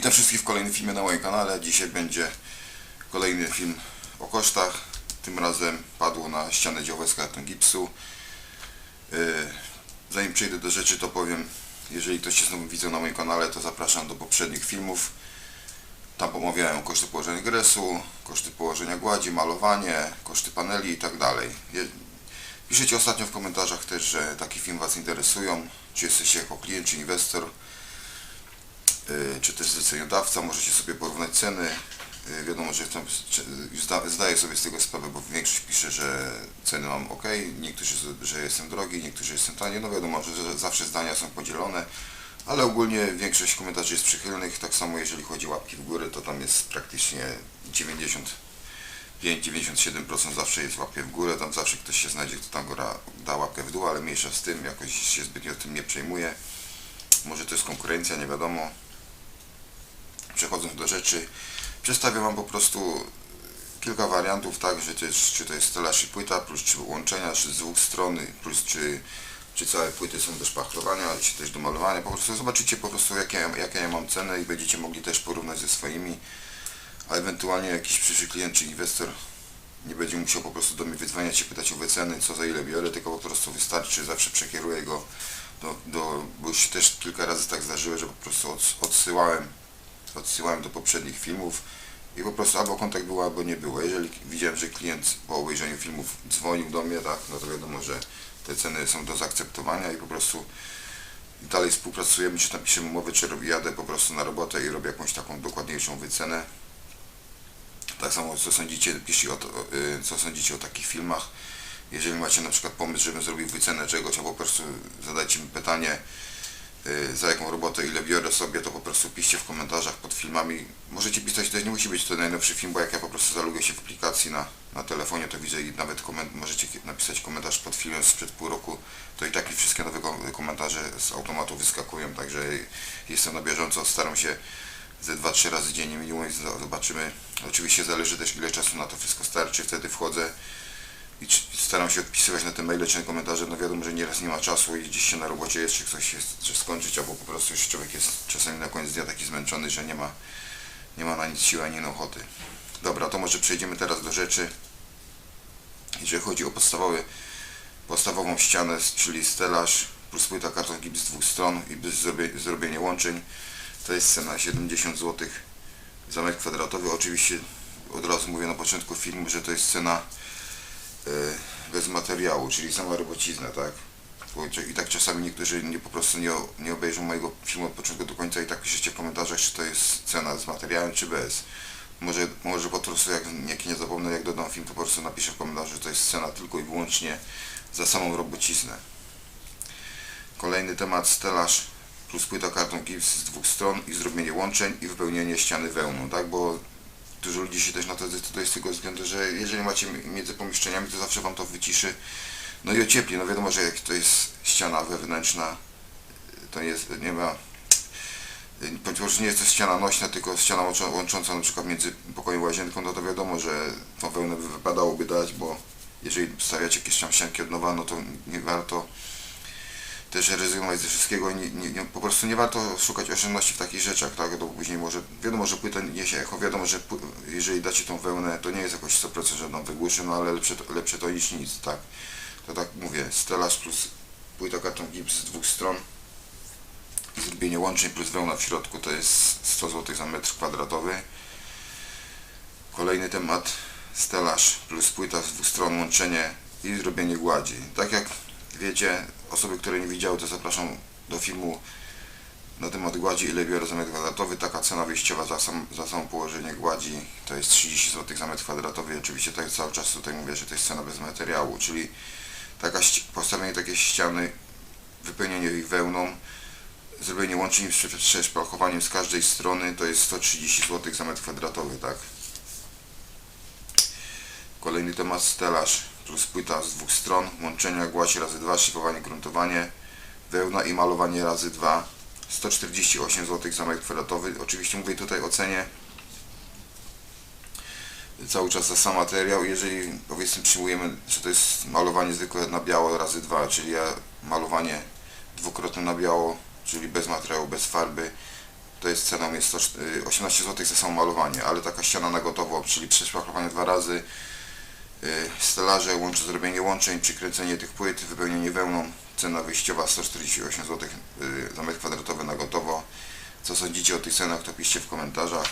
Witam wszystkich w kolejnym filmie na moim kanale. Dzisiaj będzie kolejny film o kosztach. Tym razem padło na ścianę działę z gipsu. Yy, Zanim przejdę do rzeczy to powiem, jeżeli ktoś jest nowym widzem na moim kanale to zapraszam do poprzednich filmów. Tam omawiałem koszty położenia gresu, koszty położenia gładzi, malowanie, koszty paneli i tak Piszecie ostatnio w komentarzach też, że taki film Was interesują, czy jesteście jako klient, czy inwestor, czy też zleceniodawca, możecie sobie porównać ceny. Y, Wiadomo, że tam, zdaję sobie z tego sprawę, bo większość pisze, że ceny mam ok, niektórzy, że jestem drogi, niektórzy jestem tani. No wiadomo, że, że zawsze zdania są podzielone, ale ogólnie większość komentarzy jest przychylnych. Tak samo jeżeli chodzi o łapki w górę, to tam jest praktycznie 90 5-97% zawsze jest łapkę w górę, tam zawsze ktoś się znajdzie, kto tam góra da łapkę w dół, ale mniejsza z tym, jakoś się zbytnio tym nie przejmuje. Może to jest konkurencja, nie wiadomo. Przechodząc do rzeczy, przedstawię Wam po prostu kilka wariantów, tak, że jest, czy to jest stelaż i płyta, plus czy łączenia, czy z dwóch stron, plus czy, czy całe płyty są do szpachlowania, czy też do malowania. Po prostu zobaczycie po prostu jakie, jakie ja mam cenę i będziecie mogli też porównać ze swoimi a ewentualnie jakiś przyszły klient czy inwestor nie będzie musiał po prostu do mnie wydzwaniać się pytać o wyceny, co za ile biorę, tylko po prostu wystarczy, zawsze przekieruję go do, do bo już też kilka razy tak zdarzyło, że po prostu od, odsyłałem, odsyłałem do poprzednich filmów i po prostu albo kontakt był, albo nie było. Jeżeli widziałem, że klient po obejrzeniu filmów dzwonił do mnie, tak, no to wiadomo, że te ceny są do zaakceptowania i po prostu dalej współpracujemy, czy napiszemy umowę, czy jadę po prostu na robotę i robię jakąś taką dokładniejszą wycenę. Tak samo co sądzicie, piszcie o to, y, co sądzicie o takich filmach. Jeżeli macie na przykład pomysł, żebym zrobił wycenę czegoś, albo po prostu zadajcie mi pytanie, za jaką robotę, ile biorę sobie, to po prostu piszcie w komentarzach pod filmami. Możecie pisać, to nie musi być to najnowszy film, bo jak ja po prostu zalubię się w aplikacji na, na telefonie, to widzę i nawet koment, możecie napisać komentarz pod filmem sprzed pół roku, to i tak i wszystkie nowe kom- komentarze z automatu wyskakują, także jestem na bieżąco, staram się ze 2-3 razy dziennie minimum i zo- zobaczymy. Oczywiście zależy też ile czasu na to wszystko starczy, wtedy wchodzę i staram się odpisywać na te maile czy na komentarze. No wiadomo, że nieraz nie ma czasu i gdzieś się na robocie jest, czy ktoś jest, czy skończyć, albo po prostu już człowiek jest czasami na koniec dnia taki zmęczony, że nie ma, nie ma na nic siły ani ochoty. Dobra, to może przejdziemy teraz do rzeczy. Jeżeli chodzi o podstawowy, podstawową ścianę, czyli stelaż plus płyta karton gips z dwóch stron i bez zrobie, zrobienie łączeń, to jest cena 70 zł za metr kwadratowy. Oczywiście od razu mówię na początku filmu, że to jest cena bez materiału, czyli sama robocizna, tak? I tak czasami niektórzy nie, po prostu nie, nie obejrzą mojego filmu od początku do końca i tak piszecie w komentarzach, czy to jest cena z materiałem, czy bez. Może, może po prostu jak, jak nie zapomnę, jak dodam film, to po prostu napiszę w komentarzu, że to jest cena tylko i wyłącznie za samą robociznę. Kolejny temat, stelaż plus płyta karton gips z dwóch stron i zrobienie łączeń i wypełnienie ściany wełną, tak? Bo dużo ludzi się też na to decyduje z tego względu, że jeżeli macie między pomieszczeniami, to zawsze Wam to wyciszy. No i ociepli, no wiadomo, że jak to jest ściana wewnętrzna, to jest, nie ma, ponieważ nie jest to ściana nośna, tylko ściana łączą- łącząca na przykład między pokojem a łazienką, no to wiadomo, że tą wełnę by wypadałoby dać, bo jeżeli stawiacie jakieś tam ścianki od nowa, no to nie warto też rezygnować ze wszystkiego, nie, nie, nie, po prostu nie warto szukać oszczędności w takich rzeczach, tak, bo później może, wiadomo, że płyta niesie echo, wiadomo, że jeżeli dacie tą wełnę, to nie jest jakoś 100% żadną wygłuszy, no ale lepsze to, lepsze to niż nic, tak. To tak mówię, stelaż plus płyta karton gips z dwóch stron zrobienie łączeń plus wełna w środku to jest 100 zł za metr kwadratowy. Kolejny temat, stelaż plus płyta z dwóch stron, łączenie i zrobienie gładzi. Tak jak wiecie, osoby, które nie widziały, to zapraszam do filmu na temat gładzi, ile biorę za metr kwadratowy. Taka cena wyjściowa za, sam, za samo położenie gładzi to jest 30 zł za metr kwadratowy. Oczywiście tak cały czas tutaj mówię, że to jest cena bez materiału, czyli taka, postawienie takiej ściany, wypełnienie ich wełną, zrobienie łączeń z prze- przeszpalchowaniem z każdej strony to jest 130 zł za metr kwadratowy, tak? Kolejny temat stelaż plus płyta z dwóch stron, łączenia gładź razy 2, szyfowanie, gruntowanie, wełna i malowanie razy 2, 148 zł za metr kwadratowy. Oczywiście mówię tutaj o cenie cały czas za sam materiał. Jeżeli powiedzmy przyjmujemy, że to jest malowanie zwykłe na biało razy 2, czyli malowanie dwukrotne na biało, czyli bez materiału, bez farby, to jest ceną jest 100, y, 18 zł za samo malowanie, ale taka ściana na gotowo, czyli przeszpachlowanie dwa razy, y, stelaże, łącze, zrobienie łączeń, przykręcenie tych płyt, wypełnienie wełną, cena wyjściowa 148 zł y, za metr kwadratowy na gotowo. Co sądzicie o tych cenach, to piszcie w komentarzach.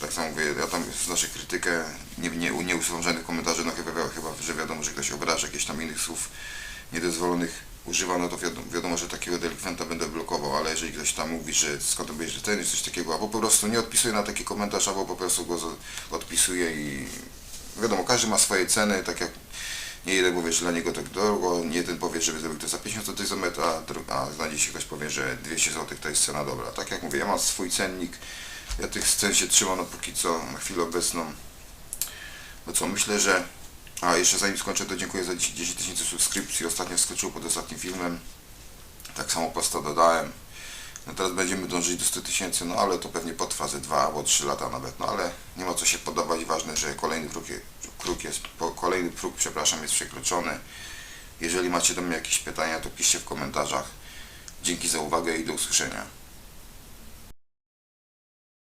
Tak samo mówię, ja tam znoszę krytykę, nie, nie, nie usuwam żadnych komentarzy, no chyba, chyba, że wiadomo, że ktoś obraża jakichś tam innych słów niedozwolonych używa, no to wiadomo, wiadomo, że takiego delikwenta będę blokował, ale jeżeli ktoś tam mówi, że skąd to bierze ten, coś takiego, albo po prostu nie odpisuje na taki komentarz, albo po prostu go odpisuje i wiadomo, każdy ma swoje ceny, tak jak nie jeden powie, że dla niego to drogo, nie jeden powie, żeby zrobił to za 50 zł za metr, a, a znajdzie się ktoś powie, że 200 zł to jest cena dobra. Tak jak mówię, ja mam swój cennik, ja tych cen się trzymam no póki co, na chwilę obecną. No co, myślę, że... A, jeszcze zanim skończę, to dziękuję za 10 tysięcy subskrypcji, ostatnio wskoczyło pod ostatnim filmem. Tak samo posta dodałem. No teraz będziemy dążyć do 100 tysięcy, no ale to pewnie potrwa ze 2 albo 3 lata nawet, no ale nie ma co się podobać, ważne, że kolejny próg, próg jest, kolejny próg, przepraszam, jest przekroczony. Jeżeli macie do mnie jakieś pytania, to piszcie w komentarzach. Dzięki za uwagę i do usłyszenia.